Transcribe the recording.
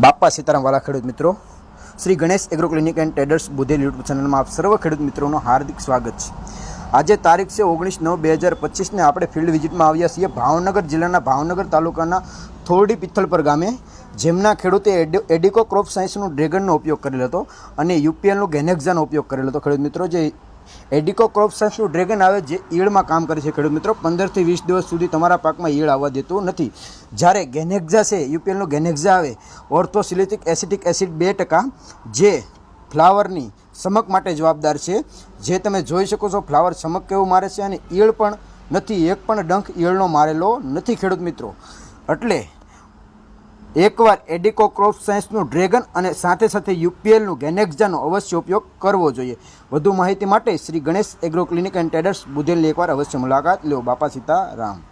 બાપા સીતારામ વાલા ખેડૂત મિત્રો, Shri Ganesh agro clinic and traders Budhel YouTube ચેનલમાં આપ સર્વ ખેડૂત મિત્રોનું હાર્દિક સ્વાગત છે. આજે તારીખ છે ઓગણીસ નવ બે હજાર પચીસને આપણે ફિલ્ડ વિઝિટમાં આવ્યા છીએ ભાવનગર જિલ્લાના ભાવનગર તાલુકાના થોરડી પિથલપર ગામે, જેમના ખેડૂતે એડ- એડિકો ક્રોપ સાયન્સનું ડ્રેગનનો ઉપયોગ કરેલો હતો અને યુપીએલનું ગેનેક્ઝાનો ઉપયોગ કરેલો હતો. ખેડૂત મિત્રો, જે એડિકો ક્રોપ સાયન્સનું ડ્રેગન આવે જે ઈળમાં કામ કરે છે. ખેડૂત મિત્રો, પંદરથી વીસ દિવસ સુધી તમારા પાકમાં ઈળ આવવા દેતું નથી. જ્યારે ગેનેક્ઝા છે, યુપીએલનું ગેનેક્ઝા આવે ઓર્થોસિલિથિક એસિટિક એસિડ બે ટકા, જે ફ્લાવરની ચમક માટે જવાબદાર છે. જે તમે જોઈ શકો છો, ફ્લાવર ચમક કેવું મારે છે અને ઈળ પણ નથી, એક પણ ડંખ ઈળનો મારેલો નથી ખેડૂત મિત્રો. એટલે એકવાર એડિકો ક્રોપ સાયન્સનું ડ્રેગન અને સાથે સાથે યુપીએલનું ગેનેક્ઝાનો અવશ્ય ઉપયોગ કરવો જોઈએ. વધુ માહિતી માટે Shri Ganesh agro clinic and traders બુધેલની એકવાર અવશ્ય મુલાકાત લો, બાપા સીતારામ.